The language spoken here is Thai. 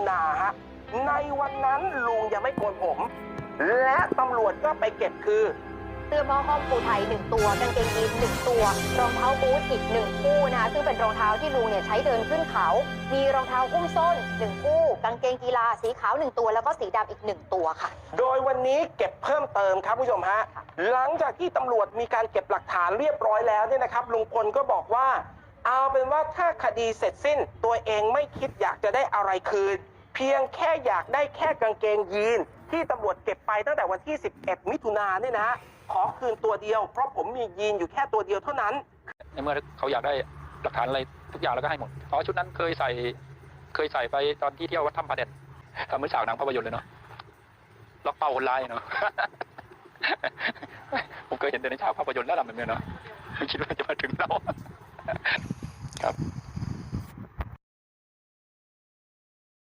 ถุนาฮะ ในวันนั้นลุงยังไม่โกนผม และตำรวจก็ไปเก็บคือ เสื้อหม้อห้อมปูไทย1ตัวกางเกงยีนส์1ตัว รองเท้าบูทอีก1คู่นะคะซึ่งเป็นรองเท้าที่ลุงเนี่ยใช้เดินขึ้นเขา มีรองเท้าหุ้มส้น1คู่ กางเกงกีฬาสีขาว1ตัว แล้วก็สีดำอีก1ตัวค่ะ โดยวันนี้เก็บเพิ่มเติมครับผู้ชมฮะ หลังจากที่ตำรวจมีการเก็บหลักฐานเรียบร้อยแล้วเนี่ยนะครับลุงพลก็บอกว่าเอาเป็นว่าถ้าคดีเสร็จสิ้นตัวเองไม่คิดอยากจะได้อะไรคืน เพียงแค่อยากได้แค่กางเกงยีน ที่ตำรวจเก็บไปตั้งแต่วันที่ 11 มิถุนายนเนี่ยนะ ขอคืนตัวเดียว เพราะผมมียีนอยู่แค่ตัวเดียวเท่านั้น ในเมื่อเขาอยากได้หลักฐานอะไรทุกอย่างแล้วก็ให้หมดอ๋อชุดนั้นเคยใส่เคยใส่ไปตอนที่เที่ยววัดถ้ำพระเด่นทำเหมือนฉากหนังภาพยนตร์เลยเนาะล็อกเป้าคนร้ายเนาะผมเคยเห็นแต่ในฉากภาพยนตร์แล้วทำแบบนี้เนาะไม่คิดว่าจะมาถึงเราครับ